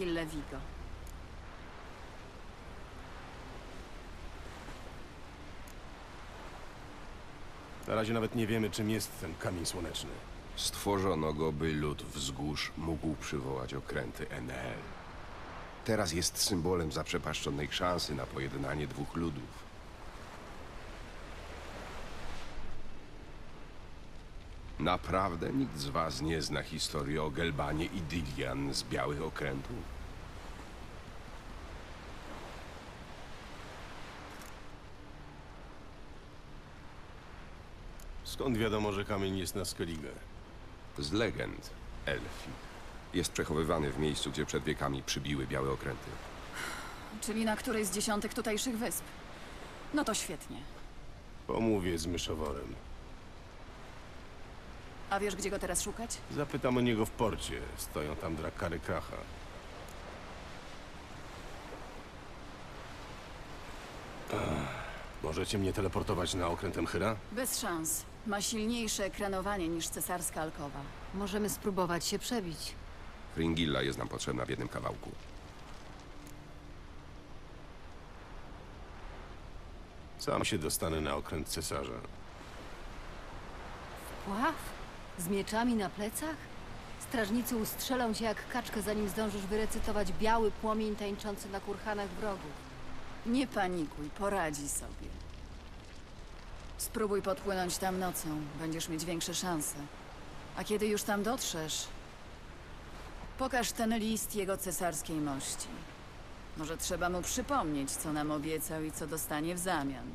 Fringille Vigo. Na razie nawet nie wiemy, czym jest ten kamień słoneczny. Stworzono go, by lud wzgórz mógł przywołać okręty Enel. Teraz jest symbolem zaprzepaszczonej szansy na pojednanie dwóch ludów. Naprawdę nikt z was nie zna historii o Gelbanie i Dilian z Białych Okrętów? Skąd wiadomo, że kamień jest na Skellige? Z legend Elfi. Jest przechowywany w miejscu, gdzie przed wiekami przybiły Białe Okręty. Czyli na której z dziesiątek tutejszych wysp. No to świetnie. Pomówię z myszoworem. A wiesz, gdzie go teraz szukać? Zapytam o niego w porcie. Stoją tam drakary Kracha. Ech, możecie mnie teleportować na okręt Emchyra? Bez szans. Ma silniejsze ekranowanie niż cesarska alkowa. Możemy spróbować się przebić. Fringilla jest nam potrzebna w jednym kawałku. Sam się dostanę na okręt cesarza. Pław? Z mieczami na plecach? Strażnicy ustrzelą cię jak kaczkę, zanim zdążysz wyrecytować biały płomień tańczący na kurhanach wrogów. Nie panikuj, poradzi sobie. Spróbuj podpłynąć tam nocą, będziesz mieć większe szanse. A kiedy już tam dotrzesz, pokaż ten list jego cesarskiej mości. Może trzeba mu przypomnieć, co nam obiecał i co dostanie w zamian.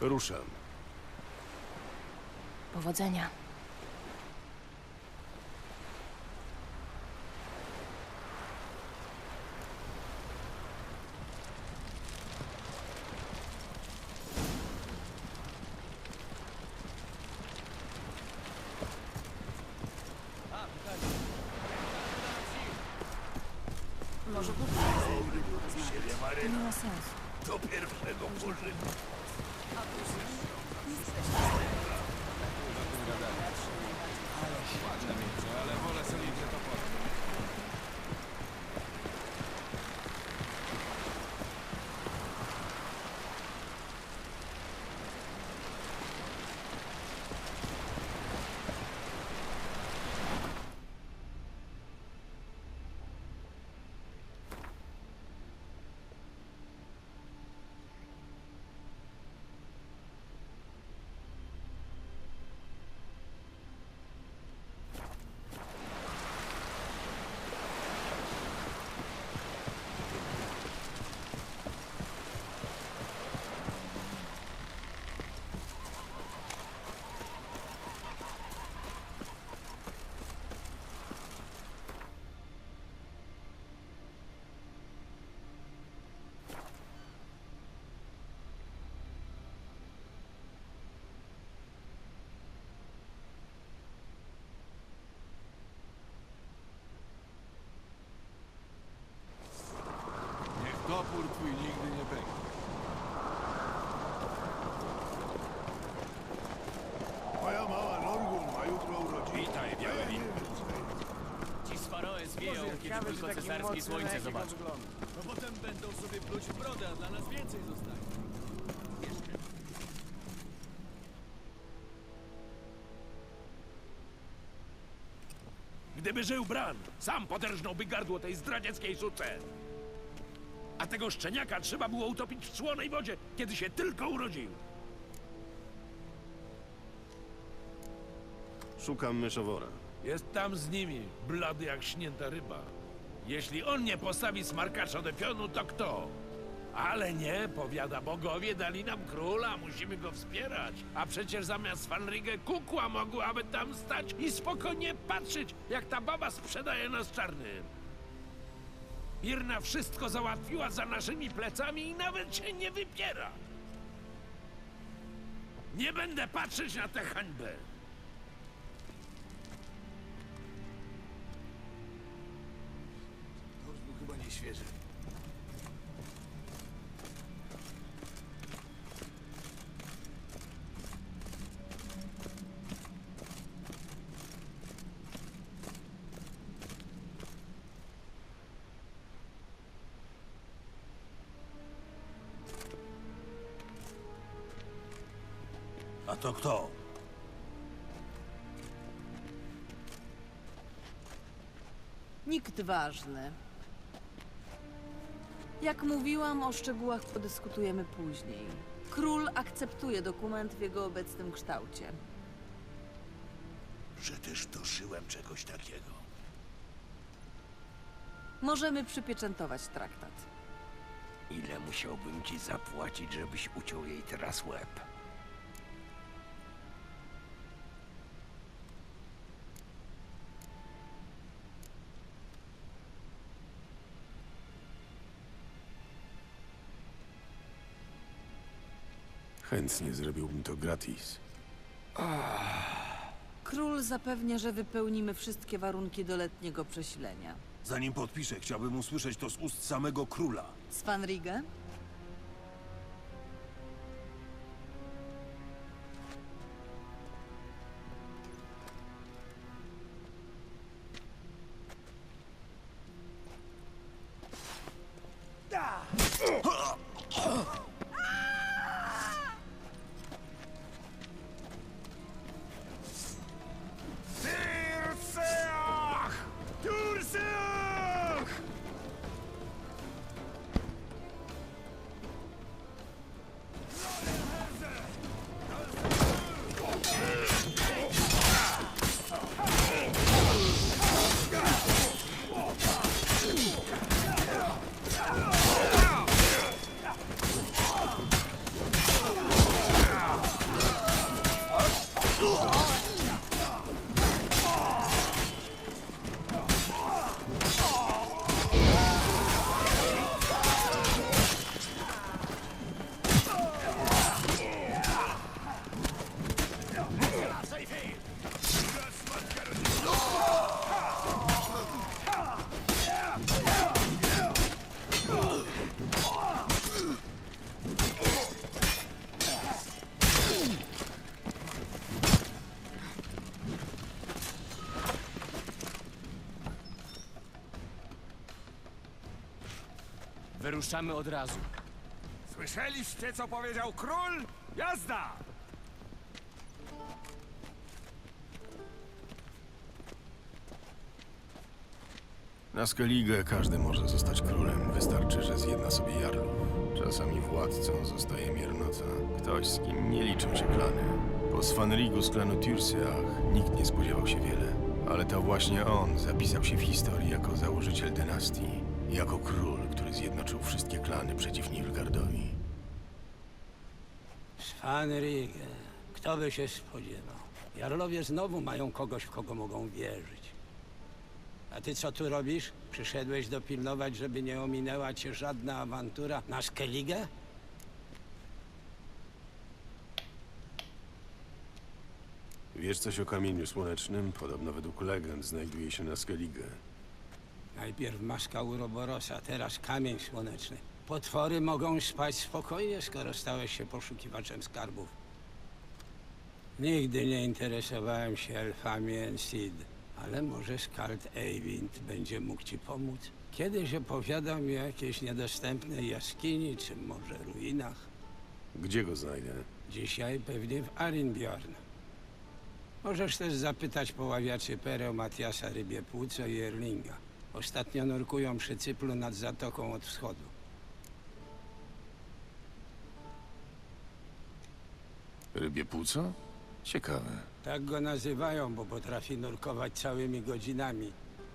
Ruszam. Powodzenia. Może poprawić z nim porozmawiać. To nie ma sensu. Do pierwszego pożygu. Niech topór twój nigdy nie pęknie. Moja mała Norgun ma jutro urodziny. Witaj, biały win. Ci z Faroe zwieją, kiedy tylko cesarskie słońce zobaczą. No potem będą sobie pluć w brodę, a dla nas więcej zostanie. Gdyby żył Bran, sam poderżnąłby gardło tej zdradzieckiej suce. A tego szczeniaka trzeba było utopić w słonej wodzie, kiedy się tylko urodził. Szukam myszowora. Jest tam z nimi, blady jak śnięta ryba. Jeśli on nie postawi smarkacza do pionu, to kto? Ale nie, powiada, bogowie dali nam króla, musimy go wspierać. A przecież zamiast Fanrigę kukła mogłaby tam stać i spokojnie patrzeć, jak ta baba sprzedaje nas czarnym. Irna wszystko załatwiła za naszymi plecami i nawet się nie wypiera. Nie będę patrzeć na tę hańbę. To chyba to kto? Nikt ważny. Jak mówiłam, o szczegółach podyskutujemy później. Król akceptuje dokument w jego obecnym kształcie. Też doszyłem czegoś takiego. Możemy przypieczętować traktat. Ile musiałbym ci zapłacić, żebyś uciął jej teraz łeb? Chętnie zrobiłbym to gratis. Król zapewnia, że wypełnimy wszystkie warunki do letniego przesilenia. Zanim podpiszę, chciałbym usłyszeć to z ust samego króla. Svanrige? Wyruszamy od razu. Słyszeliście, co powiedział król? Jazda! Na Skellige każdy może zostać królem. Wystarczy, że zjedna sobie jarlów. Czasami władcą zostaje miernoca. Ktoś, z kim nie liczą się klany. Po Svanrigu z klanu Tyrseach nikt nie spodziewał się wiele. Ale to właśnie on zapisał się w historii jako założyciel dynastii. Jako król, który zjednoczył wszystkie klany przeciw Nilgardowi. Svanrige, kto by się spodziewał? Jarlowie znowu mają kogoś, w kogo mogą wierzyć. A ty co tu robisz? Przyszedłeś dopilnować, żeby nie ominęła cię żadna awantura na Skellige? Wiesz coś o kamieniu słonecznym? Podobno według legend znajduje się na Skellige. Najpierw maska Uroborosa, teraz kamień słoneczny. Potwory mogą spać spokojnie, skoro stałeś się poszukiwaczem skarbów. Nigdy nie interesowałem się elfami Ensid, ale może Skald Eywind będzie mógł ci pomóc. Kiedyś opowiadał mi o jakiejś niedostępnej jaskini, czy może ruinach. Gdzie go znajdę? Dzisiaj pewnie w Arinbjorn. Możesz też zapytać poławiaczy pereł Matiasa Rybie Płuco i Erlinga. Ostatnio nurkują przy cyplu nad zatoką od wschodu. Rybie płuco? Ciekawe. Tak go nazywają, bo potrafi nurkować całymi godzinami.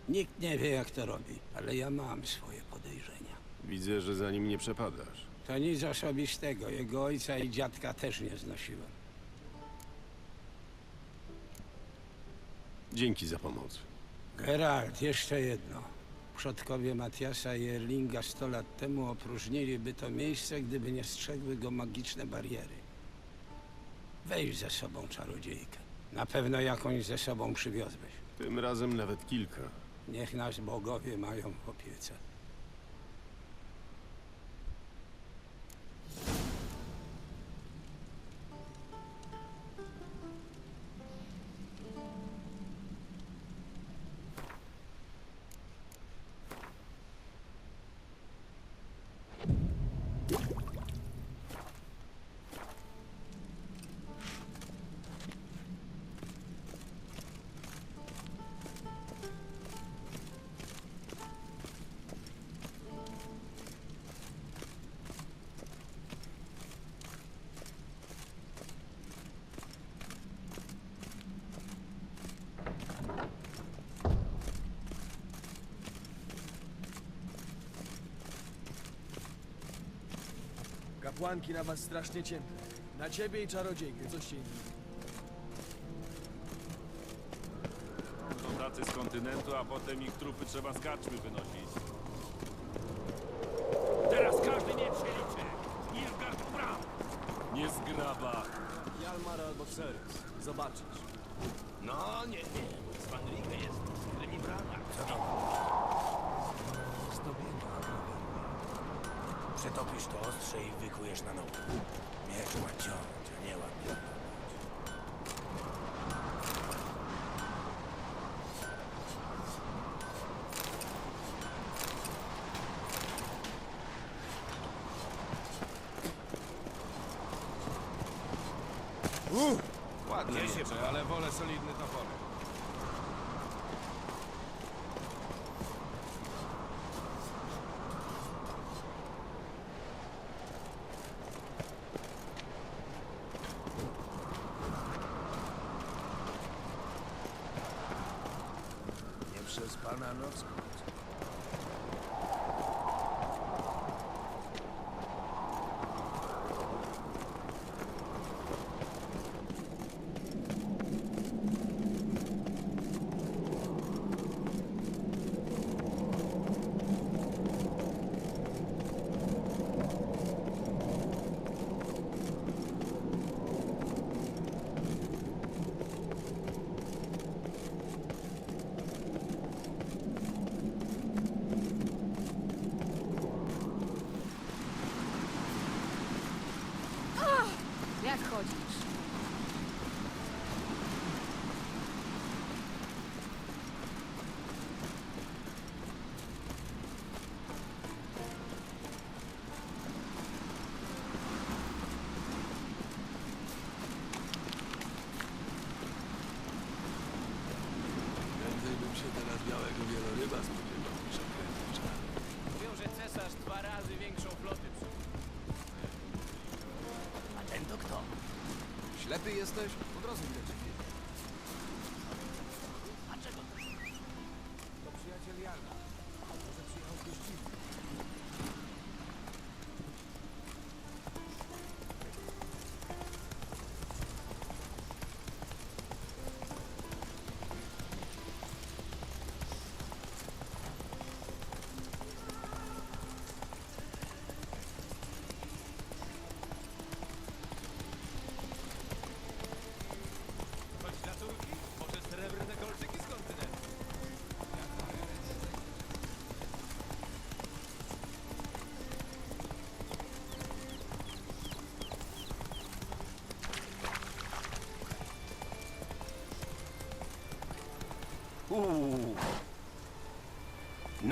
Nikt nie wie, jak to robi, ale ja mam swoje podejrzenia. Widzę, że za nim nie przepadasz. To nic osobistego. Jego ojca i dziadka też nie znosiłem. Dzięki za pomoc. Geralt, jeszcze jedno. Przodkowie Matiasa i Erlinga sto lat temu opróżniliby to miejsce, gdyby nie strzegły go magiczne bariery. Weź ze sobą czarodziejkę. Na pewno jakąś ze sobą przywiozłeś. Tym razem nawet kilka. Niech nas bogowie mają w opiece. Kapłanki na was strasznie cięte. Na ciebie i czarodziejkę, coście inni. To tacy z kontynentu, a potem ich trupy trzeba z karczmy wynosić. Teraz każdy niech się liczy. Nilfgaard Bram. Nie zgraba. Jalmar albo Xerxes. Zobaczysz. No, nie wiem. Svanrige jest skrymi brana. Co Przetopisz to ostrze i wykujesz na nowo. Miecz ma ciąć, a nie ładnie. Ładnie miecze, ale wolę solidny toporek. PlayStation.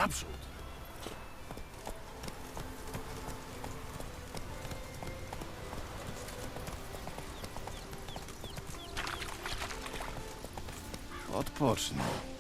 Naprzód. Odpocznij.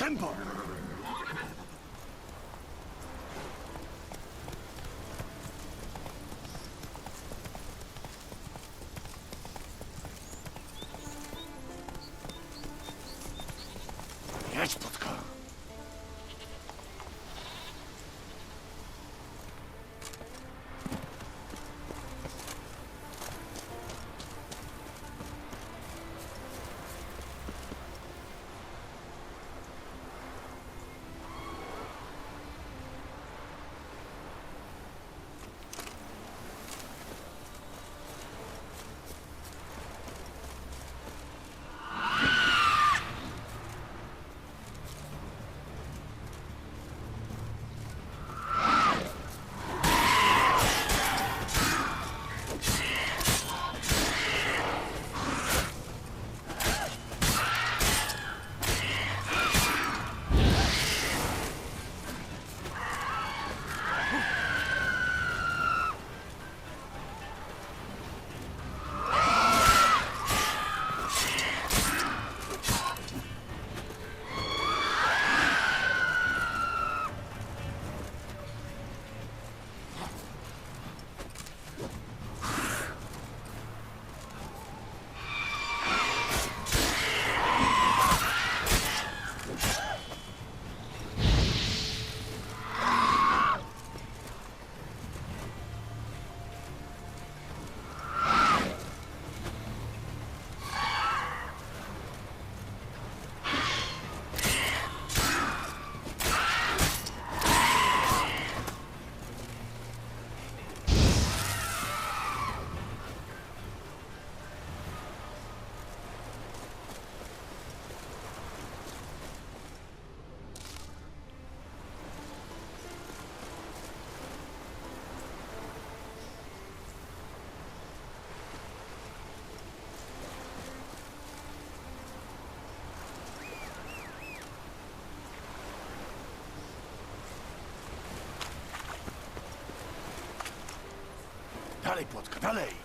Tempo, Dalej, płotka, dalej!